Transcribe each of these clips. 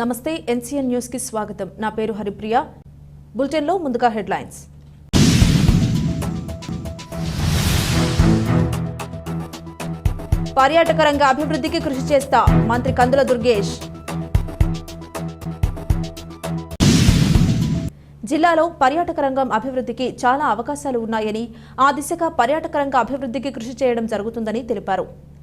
నమస్తే ఎన్సీఎన్ న్యూస్కి స్వాగతం. నా పేరు హరిప్రియ. బులెటిన్లో ముందుగా హెడ్లైన్స్. పర్యాటక రంగ అభివృద్ధికి కృషి చేస్తా మంత్రి కందుల దుర్గేష్. జిల్లాలో పర్యాటక రంగం అభివృద్ధికి చాలా అవకాశాలు ఉన్నాయని ఆ దిశగా పర్యాటక రంగ అభివృద్ధికి కృషి చేయడం జరుగుతుందని తెలిపారు.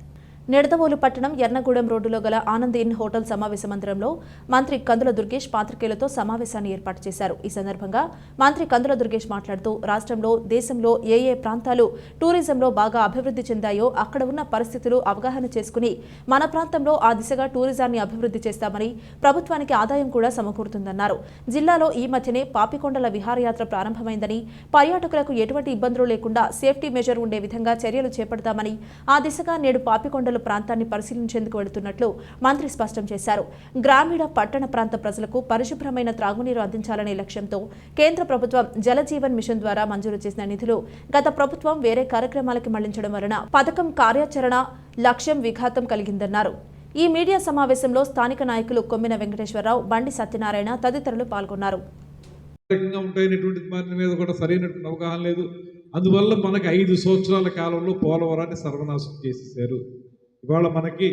నిడదవోలు పట్టణం ఎర్నగూడెం రోడ్డులో గల ఆనంద్ ఇన్ హోటల్ సమావేశ మందిరంలో మంత్రి కందుల దుర్గేష్ పాత్రికేయులతో సమావేశాన్ని ఏర్పాటు చేశారు. ఈ సందర్భంగా మంత్రి కందుల దుర్గేష్ మాట్లాడుతూ రాష్ట్రంలో దేశంలో ఏ ఏ ప్రాంతాలు టూరిజంలో బాగా అభివృద్ధి చెందాయో అక్కడ ఉన్న పరిస్థితులు అవగాహన చేసుకుని మన ప్రాంతంలో ఆ దిశగా టూరిజాన్ని అభివృద్ధి చేస్తామని ప్రభుత్వానికి ఆదాయం కూడా సమకూరుతుందన్నారు. జిల్లాలో ఈ మధ్యనే పాపికొండల విహారయాత్ర ప్రారంభమైందని పర్యాటకులకు ఎటువంటి ఇబ్బందులు లేకుండా సేఫ్టీ మెజర్ ఉండే విధంగా చర్యలు చేపడతామని ఆ దిశగా నేడు పాపికొండల ప్రాంతాన్ని పరిశీలించేందుకు వెళుతున్నట్లు మంత్రి స్పష్టం చేశారు. గ్రామీణ పట్టణ ప్రాంత ప్రజలకు పరిశుభ్రమైన త్రాగునీరు అందించాలనే లక్ష్యంతో కేంద్ర ప్రభుత్వం జలజీవన్ మిషన్ ద్వారా మంజూరు చేసిన నిధులు గత ప్రభుత్వం వేరే కార్యక్రమాలకి మళ్ళించడం వలన పథకం కార్యాచరణ లక్ష్యం విఘాతం కలిగిందన్నారు. ఈ మీడియా సమావేశంలో స్థానిక నాయకులు కొమ్మిన వెంకటేశ్వరరావు బండి సత్యనారాయణ తదితరులు పాల్గొన్నారు. మీద కూడా సరైనటువంటి అవగాహన లేదు. అందువల్ల మనకి ఐదు సంవత్సరాల కాలంలో పోలవరాన్ని సర్వనాశం చేసేసారు ఇవాళ మనకి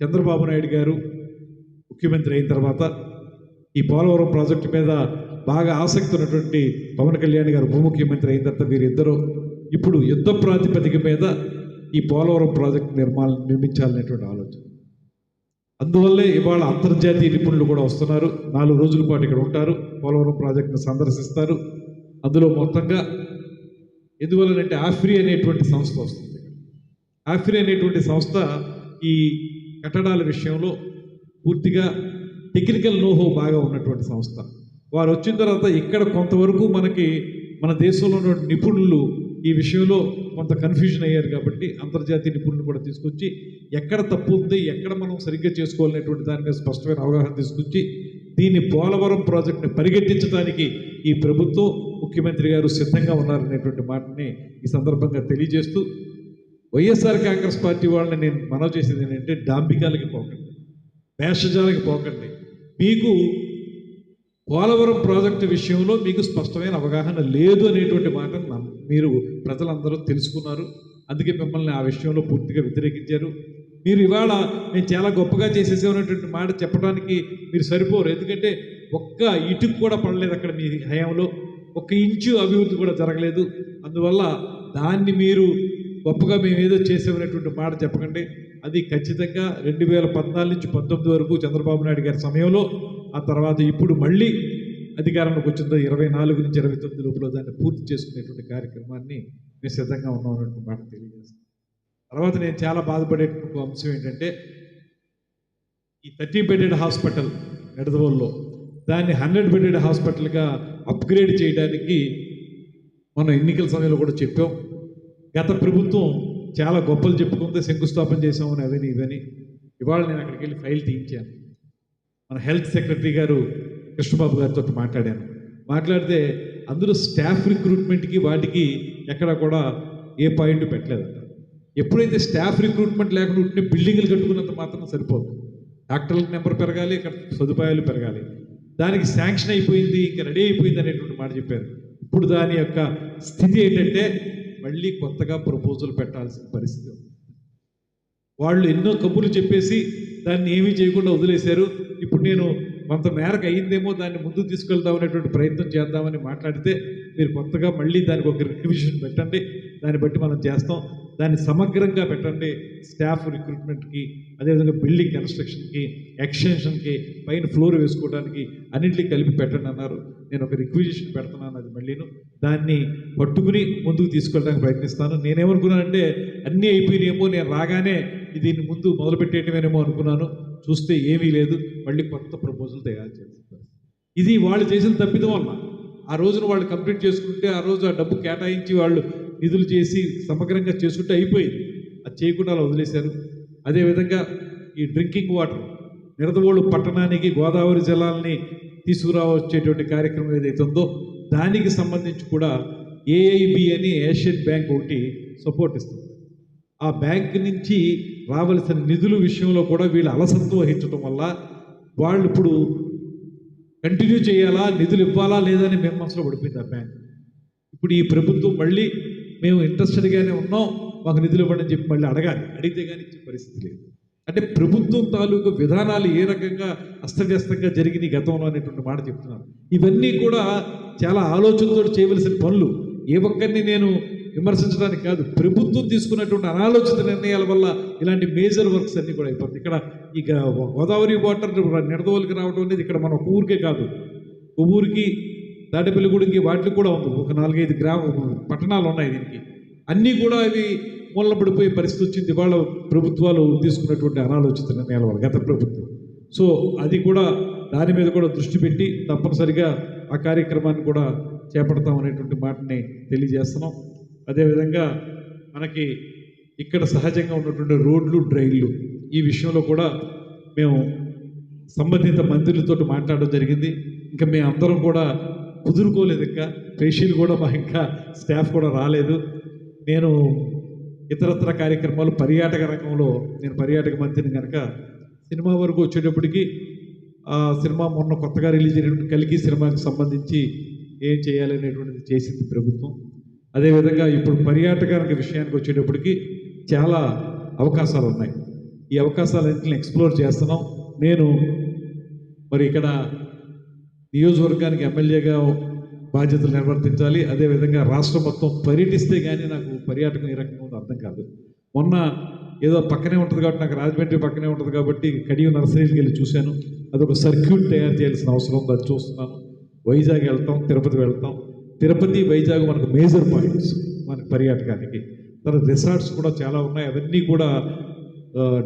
చంద్రబాబు నాయుడు గారు ముఖ్యమంత్రి అయిన తర్వాత ఈ పోలవరం ప్రాజెక్టు మీద బాగా ఆసక్తి ఉన్నటువంటి పవన్ కళ్యాణ్ గారు ఉప ముఖ్యమంత్రి అయిన తర్వాత వీరిద్దరూ ఇప్పుడు యుద్ధ ప్రాతిపదిక మీద ఈ పోలవరం ప్రాజెక్టు నిర్మాణ నిర్మించాలనేటువంటి ఆలోచన. అందువల్లే ఇవాళ అంతర్జాతీయ నిపుణులు కూడా వస్తున్నారు. నాలుగు రోజుల పాటు ఇక్కడ ఉంటారు. పోలవరం ప్రాజెక్టును సందర్శిస్తారు. అందులో మొత్తంగా ఎందువల్లనంటే ఆఫ్రీ అనేటువంటి సంస్థ వస్తుంది. ఆఫ్రి అనేటువంటి సంస్థ ఈ కట్టడాల విషయంలో పూర్తిగా టెక్నికల్ నోహో బాగా ఉన్నటువంటి సంస్థ. వారు వచ్చిన తర్వాత ఇక్కడ కొంతవరకు మనకి మన దేశంలో ఉన్న నిపుణులు ఈ విషయంలో కొంత కన్ఫ్యూజన్ అయ్యారు కాబట్టి అంతర్జాతీయ నిపుణులు కూడా తీసుకొచ్చి ఎక్కడ తప్పు ఉంది ఎక్కడ మనం సరిగ్గా చేసుకోవాలనేటువంటి దాని మీద స్పష్టమైన అవగాహన తీసుకొచ్చి దీన్ని పోలవరం ప్రాజెక్టుని పరిగెట్టించడానికి ఈ ప్రభుత్వం ముఖ్యమంత్రి గారు సిద్ధంగా ఉన్నారనేటువంటి మాటని ఈ సందర్భంగా తెలియజేస్తూ వైఎస్ఆర్ కాంగ్రెస్ పార్టీ వాళ్ళని నేను మనవి చేసేది ఏంటంటే డాంబికాలకి పోకండి భేషజాలకి పోకండి. మీకు పోలవరం ప్రాజెక్టు విషయంలో మీకు స్పష్టమైన అవగాహన లేదు అనేటువంటి మాటను మీరు ప్రజలందరూ తెలుసుకున్నారు. అందుకే మిమ్మల్ని ఆ విషయంలో పూర్తిగా వ్యతిరేకించారు. మీరు ఇవాళ మేము చాలా గొప్పగా చేసేసేటువంటి మాట చెప్పడానికి మీరు సరిపోరు. ఎందుకంటే ఒక్క ఇటుకు కూడా పడలేదు అక్కడ మీ హయాంలో. ఒక్క ఇంచు అభివృద్ధి కూడా జరగలేదు. అందువల్ల దాన్ని మీరు గొప్పగా మేము ఏదో చేసామనేటువంటి మాట చెప్పకండి. అది ఖచ్చితంగా రెండు వేల పద్నాలుగు నుంచి పంతొమ్మిది వరకు చంద్రబాబు నాయుడు గారి సమయంలో ఆ తర్వాత ఇప్పుడు మళ్ళీ అధికారంలోకి వచ్చిందో ఇరవై నాలుగు నుంచి ఇరవై తొమ్మిది లోపల దాన్ని పూర్తి చేసుకునేటువంటి కార్యక్రమాన్ని మేము సిద్ధంగా ఉన్నామన్నటువంటి మాట తెలియజేస్తాం తర్వాత నేను చాలా బాధపడేటువంటి అంశం ఏంటంటే ఈ థర్టీ బెడెడ్ హాస్పిటల్ నిడదవోల్లో దాన్ని హండ్రెడ్ బెడెడ్ హాస్పిటల్గా అప్గ్రేడ్ చేయడానికి మనం ఎన్నికల సమయంలో కూడా చెప్పాం. గత ప్రభుత్వం చాలా గొప్పలు చెప్పుకుంటే శంకుస్థాపన చేసామని అవని ఇవని ఇవాళ నేను అక్కడికి వెళ్ళి ఫైల్ తీయించాను. మన హెల్త్ సెక్రటరీ గారు కృష్ణబాబు గారితో మాట్లాడాను. మాట్లాడితే అందులో స్టాఫ్ రిక్రూట్మెంట్కి వాటికి ఎక్కడ కూడా ఏ పాయింట్ పెట్టలేదంట. ఎప్పుడైతే స్టాఫ్ రిక్రూట్మెంట్ లేకుండా ఉంటే బిల్డింగ్లు కట్టుకున్నంత మాత్రం సరిపోదు. డాక్టర్ల నెంబర్ పెరగాలి ఇక్కడ సదుపాయాలు పెరగాలి. దానికి శాంక్షన్ అయిపోయింది ఇంకా రెడీ అయిపోయింది అనేటువంటి మాట చెప్పారు. ఇప్పుడు దాని యొక్క స్థితి ఏంటంటే మళ్ళీ కొత్తగా ప్రపోజల్ పెట్టాల్సిన పరిస్థితి వాళ్ళు ఎన్నో కబుర్లు చెప్పేసి దాన్ని ఏమీ చేయకుండా వదిలేశారు. ఇప్పుడు నేను కొంత మేరకు అయ్యిందేమో దాన్ని ముందుకు తీసుకెళ్దాం అనేటువంటి ప్రయత్నం చేద్దామని మాట్లాడితే మీరు కొత్తగా మళ్ళీ దానికి ఒక రివిజన్ పెట్టండి. దాన్ని బట్టి మనం చేస్తాం. దాన్ని సమగ్రంగా పెట్టండి. స్టాఫ్ రిక్రూట్మెంట్కి అదేవిధంగా బిల్డింగ్ కన్స్ట్రక్షన్కి ఎక్స్టెన్షన్కి పైన ఫ్లోర్ వేసుకోవడానికి అన్నింటినీ కలిపి పెట్టండి అన్నారు. నేను ఒక రిక్విజిషన్ పెడుతున్నాను అది మళ్ళీను. దాన్ని పట్టుకుని ముందుకు తీసుకెళ్ళడానికి ప్రయత్నిస్తాను. నేనేమనుకున్నానంటే అన్నీ అయిపోయినాయేమో నేను రాగానే దీన్ని ముందు మొదలుపెట్టేయటమేనేమో అనుకున్నాను. చూస్తే ఏమీ లేదు. మళ్ళీ కొత్త ప్రపోజల్ తయారు చేస్తారు. ఇది వాళ్ళు చేసిన తప్పిదం వల్ల. ఆ రోజున వాళ్ళు కంప్లీట్ చేసుకుంటే ఆ రోజు ఆ డబ్బు కేటాయించి వాళ్ళు నిధులు చేసి సమగ్రంగా చేసుకుంటే అయిపోయింది. అది చేయకుండా అలా వదిలేశారు. అదేవిధంగా ఈ డ్రింకింగ్ వాటర్ నిరదవోళ్ళు పట్టణానికి గోదావరి జలాల్ని తీసుకురావచ్చేటువంటి కార్యక్రమం ఏదైతే ఉందో దానికి సంబంధించి కూడా ఏఐబి అని ఏషియన్ బ్యాంక్ ఒకటి సపోర్ట్ ఇస్తుంది. ఆ బ్యాంక్ నుంచి రావలసిన నిధుల విషయంలో కూడా వీళ్ళు అలసత్వం వహించడం వల్ల వాళ్ళు ఇప్పుడు కంటిన్యూ చేయాలా నిధులు ఇవ్వాలా లేదని అని మేము మనసులో పడిపోయింది ఆ బ్యాంక్. ఇప్పుడు ఈ ప్రభుత్వం మళ్ళీ మేము ఇంట్రెస్టెడ్గానే ఉన్నాం మాకు నిధులు ఇవ్వండి చెప్పి మళ్ళీ అడగాలి. అడిగితే కానీ ఇచ్చే పరిస్థితి లేదు. అంటే ప్రభుత్వం తాలూకు విధానాలు ఏ రకంగా అస్తవ్యస్తంగా జరిగినాయి గతంలో అనేటువంటి మాట చెప్తున్నాను ఇవన్నీ కూడా చాలా ఆలోచనతో చేయవలసిన పనులు. ఏ ఒక్కరిని నేను విమర్శించడానికి కాదు ప్రభుత్వం తీసుకున్నటువంటి అనాలోచిత నిర్ణయాల వల్ల ఇలాంటి మేజర్ వర్క్స్ అన్నీ కూడా అయిపోతుంది ఇక్కడ ఇక గోదావరి వాటర్ నిడదవోలికి రావడం అనేది ఇక్కడ మన ఊరికే కాదు. ఒక ఊరికి తాటేపల్లిగూడెంకి వాటికి కూడా ఉంది. ఒక నాలుగైదు గ్రామ పట్టణాలు ఉన్నాయి దీనికి. అన్నీ కూడా అవి మూలన పడిపోయే పరిస్థితి వచ్చింది. ఇవాళ ప్రభుత్వాలు తీసుకున్నటువంటి అనాలోచిత నిర్ణయాల వల్ల గత ప్రభుత్వం. సో అది కూడా దాని మీద కూడా దృష్టి పెట్టి తప్పనిసరిగా ఆ కార్యక్రమాన్ని కూడా చేపడతాం అనేటువంటి మాటని తెలియజేస్తున్నాం. అదేవిధంగా మనకి ఇక్కడ సహజంగా ఉన్నటువంటి రోడ్లు డ్రైన్లు ఈ విషయంలో కూడా మేము సంబంధిత మంత్రులతో మాట్లాడడం జరిగింది. ఇంకా మేము అందరం కూడా కుదురుకోలేదు ఇంకా. పేషీలు కూడా మా ఇంకా స్టాఫ్ కూడా రాలేదు. నేను ఇతరత్ర కార్యక్రమాలు పర్యాటక రంగంలో నేను పర్యాటక మంత్రిని కనుక సినిమా వరకు వచ్చేటప్పటికి ఆ సినిమా మొన్న కొత్తగా రిలీజ్ అయినటువంటి కలికి సినిమాకి సంబంధించి ఏం చేయాలనేటువంటిది చేసింది ప్రభుత్వం. అదేవిధంగా ఇప్పుడు పర్యాటక విషయానికి వచ్చేటప్పటికి చాలా అవకాశాలు ఉన్నాయి. ఈ అవకాశాలన్నింటిని ఎక్స్ప్లోర్ చేస్తున్నాం. నేను మరి ఇక్కడ నియోజకవర్గానికి ఎమ్మెల్యేగా బాధ్యతలు నిర్వర్తించాలి. అదేవిధంగా రాష్ట్రం మొత్తం పర్యటిస్తే కానీ నాకు పర్యాటకం ఏ రకంగా ఉందో అర్థం కాదు. మొన్న ఏదో పక్కనే ఉంటుంది కాబట్టి నాకు రాజమండ్రి పక్కనే ఉంటుంది కాబట్టి కడియం నర్సరీకి వెళ్ళి చూశాను. అదొక సర్క్యూట్ తయారు చేయాల్సిన అవసరం ఉంది అది చూస్తున్నాను. వైజాగ్ వెళ్తాం తిరుపతి వెళ్తాం. తిరుపతి వైజాగ్ మనకు మేజర్ పాయింట్స్ మన పర్యాటకానికి. తర్వాత రిసార్ట్స్ కూడా చాలా ఉన్నాయి. అవన్నీ కూడా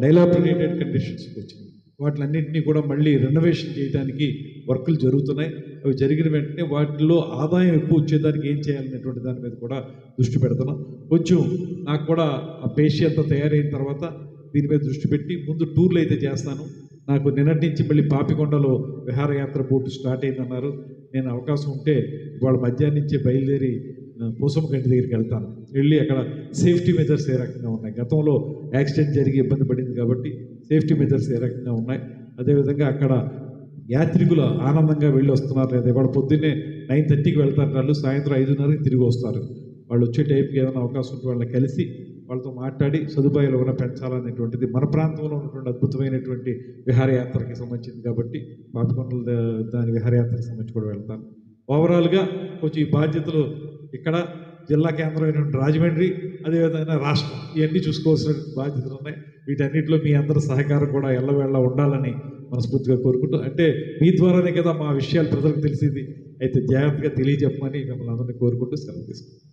డైలాబినేటెడ్ కండిషన్స్కి వచ్చినాయి. వాటిలన్నింటినీ కూడా మళ్ళీ రెనోవేషన్ చేయడానికి వర్కులు జరుగుతున్నాయి. అవి జరిగిన వెంటనే వాటిలో ఆదాయం ఎక్కువ వచ్చేదానికి ఏం చేయాలనేటువంటి దాని మీద కూడా దృష్టి పెడుతున్నాం. కొంచెం నాకు కూడా ఆ పేషి అంతా తయారైన తర్వాత దీని మీద దృష్టి పెట్టి ముందు టూర్లు అయితే చేస్తాను. నాకు నిన్నటి నుంచి మళ్ళీ పాపికొండలో విహారయాత్ర బోటు స్టార్ట్ అయిందన్నారు. నేను అవకాశం ఉంటే ఇవాళ మధ్యాహ్నం నుంచే బయలుదేరి పోసమ్మ గంటి దగ్గరికి వెళ్తాను. వెళ్ళి అక్కడ సేఫ్టీ మెజర్స్ ఏ రకంగా ఉన్నాయి. గతంలో యాక్సిడెంట్ జరిగి ఇబ్బంది పడింది కాబట్టి సేఫ్టీ మెజర్స్ ఏ రకంగా ఉన్నాయి. అదేవిధంగా అక్కడ యాత్రికులు ఆనందంగా వెళ్ళి వస్తున్నారు. లేదా ఇవాళ పొద్దున్నే నైన్ థర్టీకి వెళ్తారు వాళ్ళు. సాయంత్రం ఐదున్నరకి తిరిగి వస్తారు. వాళ్ళు వచ్చే టైంకి ఏదైనా అవకాశం ఉంటే వాళ్ళని కలిసి వాళ్ళతో మాట్లాడి సదుపాయాలు ఏమైనా పెంచాలనేటువంటిది మన ప్రాంతంలో ఉన్నటువంటి అద్భుతమైనటువంటి విహారయాత్రకి సంబంధించింది కాబట్టి పాపికొండల దాని విహారయాత్రకి సంబంధించి కూడా వెళ్తాను. ఓవరాల్గా కొంచెం ఈ బాధ్యతలు ఇక్కడ జిల్లా కేంద్రమైనటువంటి రాజమండ్రి అదేవిధంగా రాష్ట్రం. ఇవన్నీ చూసుకోవాల్సిన బాధ్యతలు ఉన్నాయి. వీటన్నిటిలో మీ అందరి సహకారం కూడా ఎల్లవేళ ఉండాలని మనస్ఫూర్తిగా కోరుకుంటూ అంటే మీ ద్వారానే కదా మా విషయాలు ప్రజలకు తెలిసింది. అయితే జాగ్రత్తగా తెలియజెప్పమని మిమ్మల్ని అందరినీ కోరుకుంటూ సెలవు తీసుకుంటాం